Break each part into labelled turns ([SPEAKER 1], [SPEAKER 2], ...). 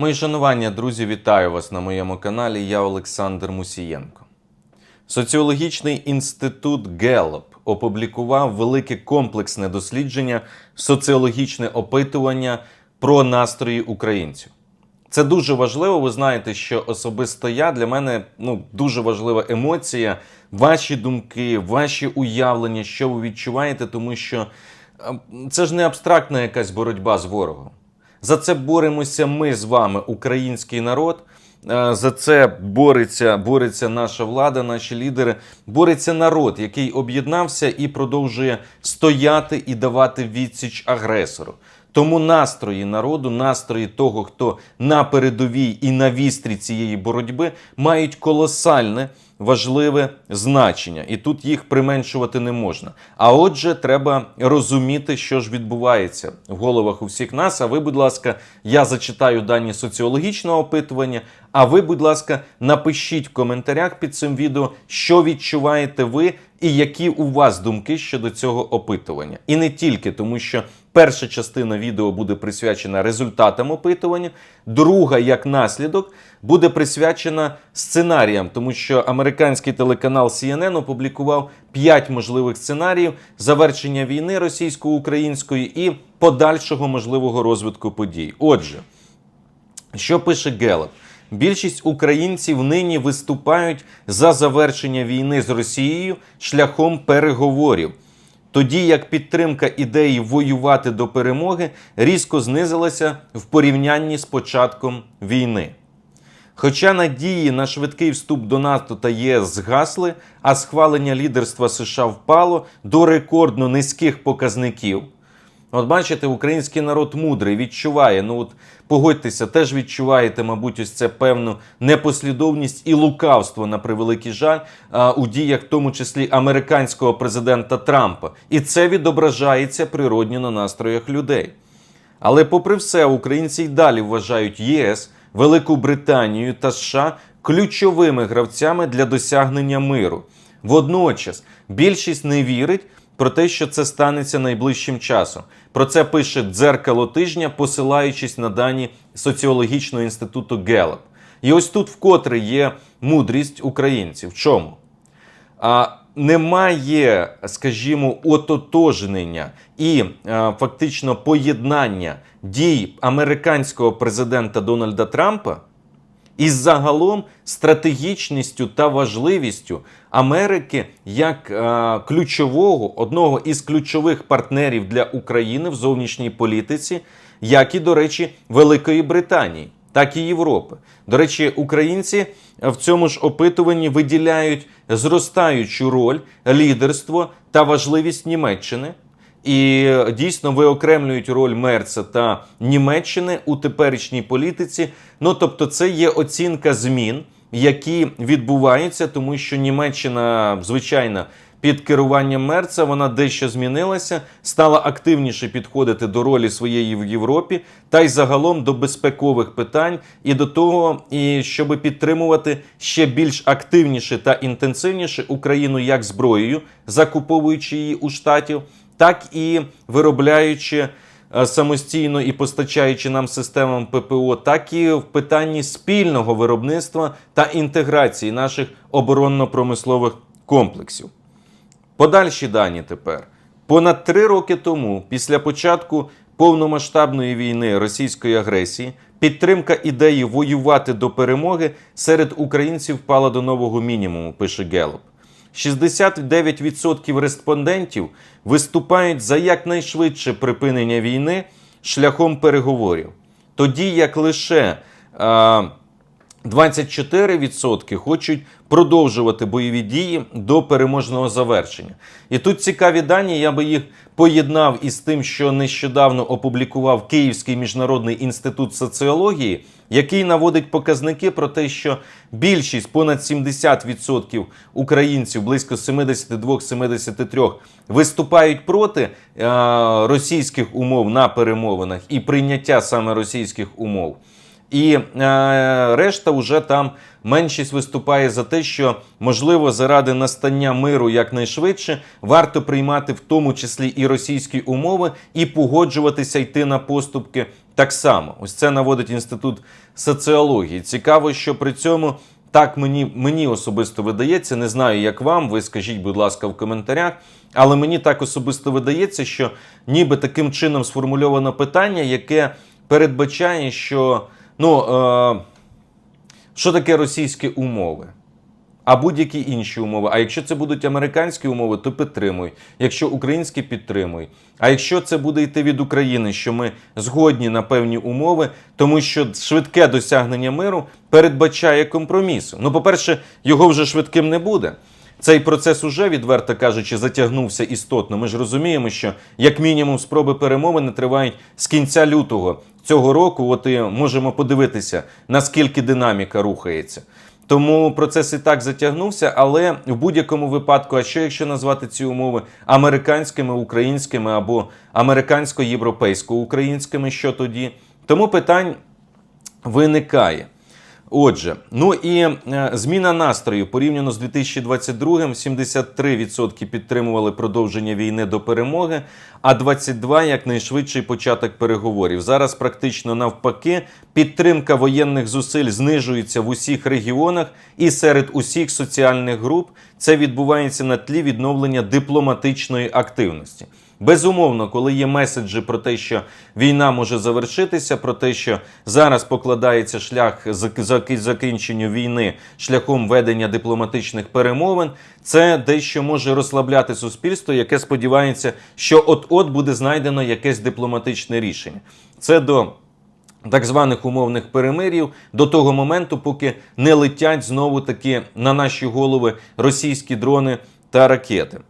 [SPEAKER 1] Мої шанування, друзі, вітаю вас на моєму каналі. Я Олександр Мусієнко. Соціологічний інститут Гелоп опублікував велике комплексне дослідження, соціологічне опитування про настрої українців. Це дуже важливо. Ви знаєте, що особисто я для мене ну дуже важлива емоція, ваші думки, ваші уявлення, що ви відчуваєте, тому що е, це ж не абстрактна якась боротьба з ворогом. За це боремося ми з вами, український народ. Е, За це бореться, бореться наша влада, наші лідери. Бореться народ, який об'єднався і продовжує стояти і давати відсіч агресору. Тому настрої народу, настрої того, хто на передовій і на вістрі цієї боротьби, мають колосальне важливе значення, і тут їх применшувати не можна. А отже, треба розуміти, що ж відбувається в головах у всіх нас. А ви, будь ласка, я зачитаю дані соціологічного опитування. А ви, будь ласка, напишіть в коментарях під цим відео, що відчуваєте ви і які у вас думки щодо цього опитування. І не тільки тому, що перша частина відео буде присвячена результатам опитування, друга, як наслідок, буде присвячена сценаріям, тому що американський телеканал CNN опублікував 5 можливих сценаріїв завершення війни російсько-української і подальшого можливого розвитку подій. Отже. Що пише Гелеп? Більшість українців нині виступають за завершення війни з Росією шляхом переговорів, тоді як підтримка ідеї воювати до перемоги різко знизилася в порівнянні з початком війни. Хоча надії на швидкий вступ до НАТО та ЄС згасли, а схвалення лідерства США впало до рекордно низьких показників. От бачите, український народ мудрий, відчуває. Ну от погодьтеся, теж відчуваєте, мабуть, ось це певну непослідовність і лукавство на превеликий жаль у діях, в тому числі американського президента Трампа. І це відображається природньо на настроях людей. Але, попри все, українці й далі вважають ЄС, Велику Британію та США ключовими гравцями для досягнення миру. Водночас більшість не вірить про те, що це станеться найближчим часом. Про це пише дзеркало тижня, посилаючись на дані соціологічного інституту Гелеп. І ось тут вкотре є мудрість українців. В чому? А, немає, скажімо, ототожнення і а, фактично поєднання дій американського президента Дональда Трампа із загалом стратегічністю та важливістю Америки як е, ключового одного із ключових партнерів для України в зовнішній політиці, як і, до речі, Великої Британії, так і Європи. До речі, українці в цьому ж опитуванні виділяють зростаючу роль, лідерство та важливість Німеччини. І дійсно виокремлюють роль Мерца та Німеччини у теперішній політиці. Ну тобто, це є оцінка змін, які відбуваються, тому що Німеччина, звичайно, під керуванням Мерца вона дещо змінилася, стала активніше підходити до ролі своєї в Європі, та й загалом до безпекових питань і до того, і щоб підтримувати ще більш активніше та інтенсивніше Україну як зброєю, закуповуючи її у штатів так і виробляючи е, самостійно і постачаючи нам системам ППО, так і в питанні спільного виробництва та інтеграції наших оборонно-промислових комплексів. Подальші дані тепер. Понад три роки тому, після початку повномасштабної війни російської агресії, підтримка ідеї воювати до перемоги серед українців впала до нового мінімуму, пише Гелоп. 69% респондентів виступають за якнайшвидше припинення війни шляхом переговорів. Тоді як лише 24% хочуть продовжувати бойові дії до переможного завершення. І тут цікаві дані, я би їх поєднав із тим, що нещодавно опублікував Київський міжнародний інститут соціології, який наводить показники про те, що більшість понад 70% українців, близько 72-73, виступають проти е, російських умов на перемовинах і прийняття саме російських умов. І е, решта вже там меншість виступає за те, що можливо заради настання миру якнайшвидше варто приймати в тому числі і російські умови, і погоджуватися йти на поступки так само. Ось це наводить інститут соціології. Цікаво, що при цьому. Так мені, мені особисто видається, не знаю, як вам. Ви скажіть, будь ласка, в коментарях. Але мені так особисто видається, що ніби таким чином сформульовано питання, яке передбачає, що ну, е, що таке російські умови, а будь-які інші умови. А якщо це будуть американські умови, то підтримуй. Якщо українські підтримуй. А якщо це буде йти від України, що ми згодні на певні умови, тому що швидке досягнення миру передбачає компроміс. Ну, по-перше, його вже швидким не буде. Цей процес уже, відверто кажучи, затягнувся істотно. Ми ж розуміємо, що як мінімум спроби перемовини тривають з кінця лютого цього року. От і можемо подивитися, наскільки динаміка рухається. Тому процес і так затягнувся, але в будь-якому випадку, а що якщо назвати ці умови американськими, українськими або американсько-європейсько-українськими, що тоді? Тому питань виникає. Отже, ну і е, зміна настрою порівняно з 2022 73% підтримували продовження війни до перемоги, а 22% якнайшвидший початок переговорів. Зараз практично навпаки підтримка воєнних зусиль знижується в усіх регіонах і серед усіх соціальних груп. Це відбувається на тлі відновлення дипломатичної активності. Безумовно, коли є меседжі про те, що війна може завершитися, про те, що зараз покладається шлях зак- зак- закінченню війни шляхом ведення дипломатичних перемовин, це дещо може розслабляти суспільство, яке сподівається, що от-от буде знайдено якесь дипломатичне рішення. Це до так званих умовних перемирів до того моменту, поки не летять знову таки на наші голови російські дрони та ракети.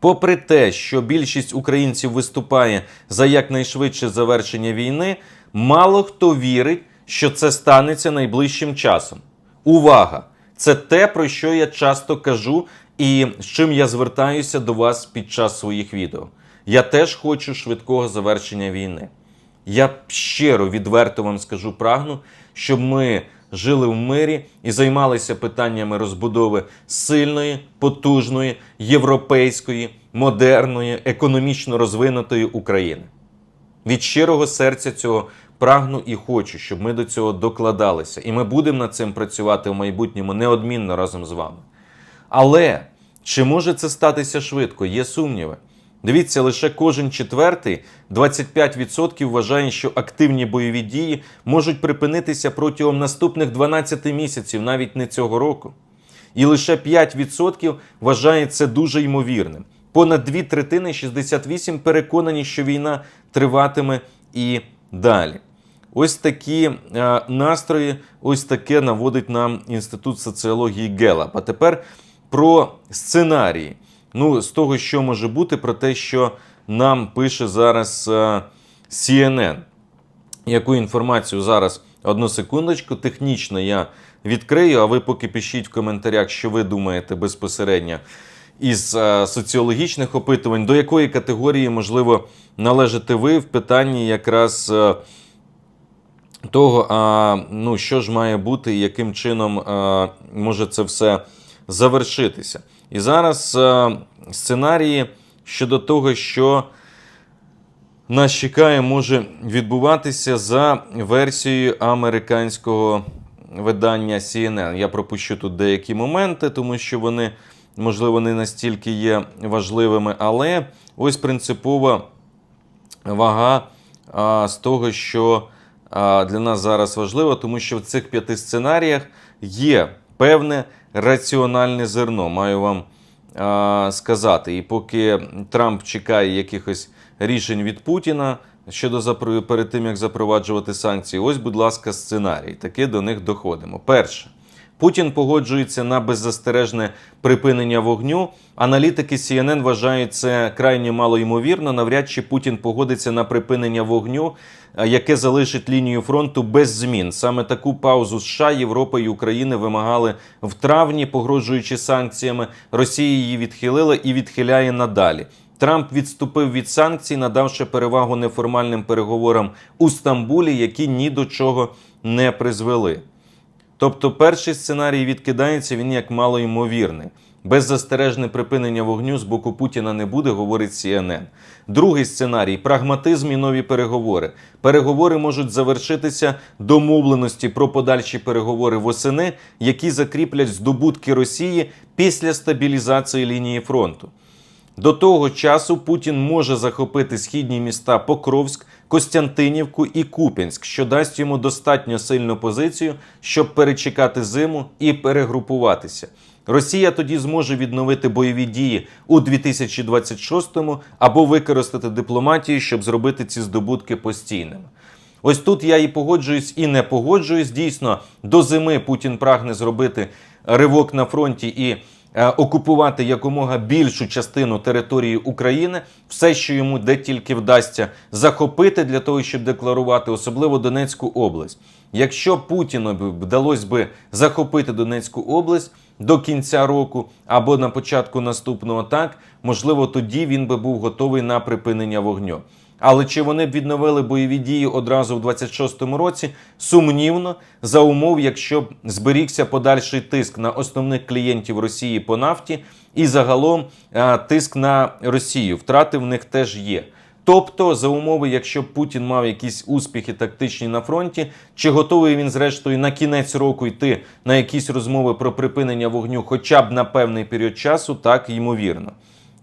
[SPEAKER 1] Попри те, що більшість українців виступає за якнайшвидше завершення війни, мало хто вірить, що це станеться найближчим часом. Увага! Це те, про що я часто кажу, і з чим я звертаюся до вас під час своїх відео. Я теж хочу швидкого завершення війни. Я щиро відверто вам скажу, прагну, щоб ми жили в мирі і займалися питаннями розбудови сильної, потужної, європейської, модерної, економічно розвинутої України. Від щирого серця цього прагну і хочу, щоб ми до цього докладалися. І ми будемо над цим працювати в майбутньому неодмінно разом з вами. Але чи може це статися швидко? Є сумніви. Дивіться, лише кожен четвертий, 25% вважає, що активні бойові дії можуть припинитися протягом наступних 12 місяців, навіть не цього року. І лише 5% вважає це дуже ймовірним. Понад дві третини 68 переконані, що війна триватиме і далі. Ось такі е, настрої, ось таке наводить нам Інститут соціології Гелап. А тепер про сценарії. Ну, з того, що може бути, про те, що нам пише зараз е, CNN. Яку інформацію зараз одну секундочку, технічно я відкрию, а ви поки пишіть в коментарях, що ви думаєте безпосередньо із е, соціологічних опитувань, до якої категорії, можливо, належите ви в питанні якраз е, того, а, ну, що ж має бути і яким чином а, може це все завершитися. І зараз а, сценарії щодо того, що нас чекає, може відбуватися за версією американського видання CNN. Я пропущу тут деякі моменти, тому що вони, можливо, не настільки є важливими, але ось принципова вага а, з того, що а, для нас зараз важливо, тому що в цих п'яти сценаріях є певне раціональне зерно. Маю вам а, сказати. І поки Трамп чекає якихось рішень від Путіна щодо перед тим, як запроваджувати санкції, ось, будь ласка, сценарій. Таки до них доходимо. Перше. Путін погоджується на беззастережне припинення вогню. Аналітики CNN вважають це крайне малоймовірно. Навряд чи Путін погодиться на припинення вогню, е, яке залишить лінію фронту без змін. Саме таку паузу США, Європа і Україна вимагали в травні, погрожуючи санкціями. Росія її відхилила і відхиляє надалі. Трамп відступив від санкцій, надавши перевагу неформальним переговорам у Стамбулі, які ні до чого не призвели. Тобто перший сценарій відкидається, він як малоймовірний. Беззастережне припинення вогню з боку Путіна не буде, говорить CNN. Другий сценарій прагматизм і нові переговори. Переговори можуть завершитися домовленості про подальші переговори восени, які закріплять здобутки Росії після стабілізації лінії фронту. До того часу Путін може захопити східні міста Покровськ, Костянтинівку і Куп'янськ, що дасть йому достатньо сильну позицію, щоб перечекати зиму і перегрупуватися. Росія тоді зможе відновити бойові дії у 2026-му або використати дипломатію, щоб зробити ці здобутки постійними. Ось тут я і погоджуюсь, і не погоджуюсь. Дійсно, до зими Путін прагне зробити ривок на фронті і окупувати якомога більшу частину території України, все, що йому де тільки вдасться захопити для того, щоб декларувати, особливо Донецьку область. Якщо Путіну вдалося би захопити Донецьку область до кінця року або на початку наступного, так можливо, тоді він би був готовий на припинення вогню. Але чи вони б відновили бойові дії одразу в 26-му році? Сумнівно, за умов, якщо б зберігся подальший тиск на основних клієнтів Росії по нафті, і загалом е, тиск на Росію. Втрати в них теж є. Тобто, за умови, якщо Путін мав якісь успіхи тактичні на фронті, чи готовий він, зрештою, на кінець року йти на якісь розмови про припинення вогню, хоча б на певний період часу, так ймовірно.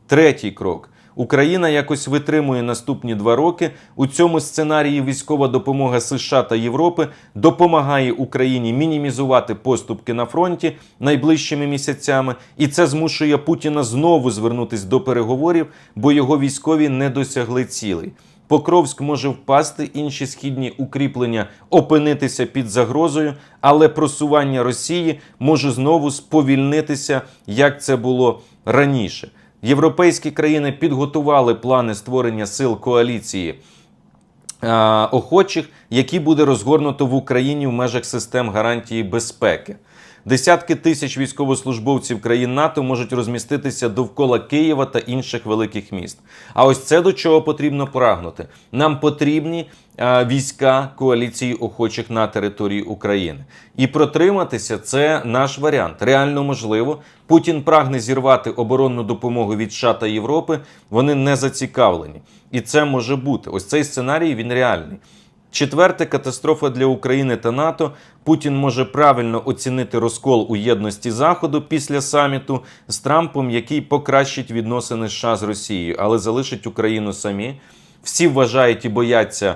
[SPEAKER 1] Третій крок. Україна якось витримує наступні два роки. У цьому сценарії військова допомога США та Європи допомагає Україні мінімізувати поступки на фронті найближчими місяцями, і це змушує Путіна знову звернутись до переговорів, бо його військові не досягли цілей. Покровськ може впасти, інші східні укріплення опинитися під загрозою, але просування Росії може знову сповільнитися, як це було раніше. Європейські країни підготували плани створення сил коаліції е, охочих, які буде розгорнуто в Україні в межах систем гарантії безпеки. Десятки тисяч військовослужбовців країн НАТО можуть розміститися довкола Києва та інших великих міст. А ось це до чого потрібно прагнути. Нам потрібні а, війська коаліції охочих на території України. І протриматися це наш варіант. Реально можливо. Путін прагне зірвати оборонну допомогу від США та Європи. Вони не зацікавлені. І це може бути. Ось цей сценарій він реальний. Четверте катастрофа для України та НАТО. Путін може правильно оцінити розкол у єдності Заходу після саміту з Трампом, який покращить відносини США з Росією, але залишить Україну самі. Всі вважають і бояться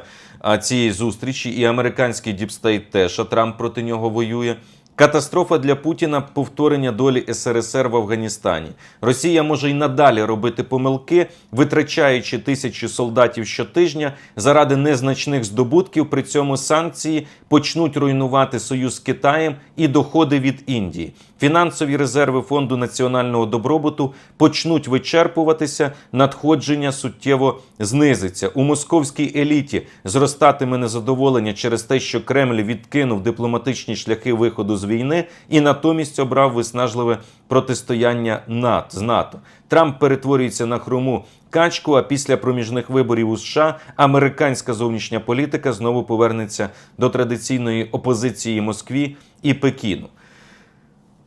[SPEAKER 1] цієї зустрічі, і американський діпстейт теж а Трамп проти нього воює. Катастрофа для Путіна повторення долі СРСР в Афганістані. Росія може й надалі робити помилки, витрачаючи тисячі солдатів щотижня заради незначних здобутків. При цьому санкції почнуть руйнувати союз з Китаєм і доходи від Індії. Фінансові резерви фонду національного добробуту почнуть вичерпуватися, надходження суттєво знизиться. У московській еліті зростатиме незадоволення через те, що Кремль відкинув дипломатичні шляхи виходу з війни і натомість обрав виснажливе протистояння НАТО з НАТО. Трамп перетворюється на хрому качку. А після проміжних виборів у США американська зовнішня політика знову повернеться до традиційної опозиції Москві і Пекіну.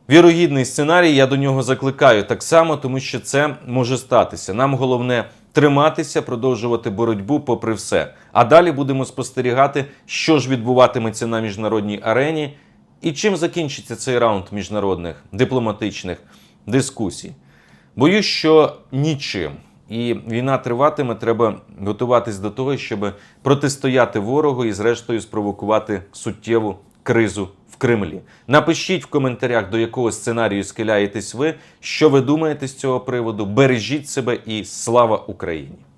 [SPEAKER 1] Вірогідний сценарій, я до нього закликаю так само, тому що це може статися. Нам головне триматися, продовжувати боротьбу попри все. А далі будемо спостерігати, що ж відбуватиметься на міжнародній арені і чим закінчиться цей раунд міжнародних дипломатичних дискусій. Боюсь, що нічим. І війна триватиме, треба готуватись до того, щоб протистояти ворогу і, зрештою, спровокувати суттєву кризу Кремлі. Напишіть в коментарях, до якого сценарію схиляєтесь ви, що ви думаєте з цього приводу. Бережіть себе і слава Україні!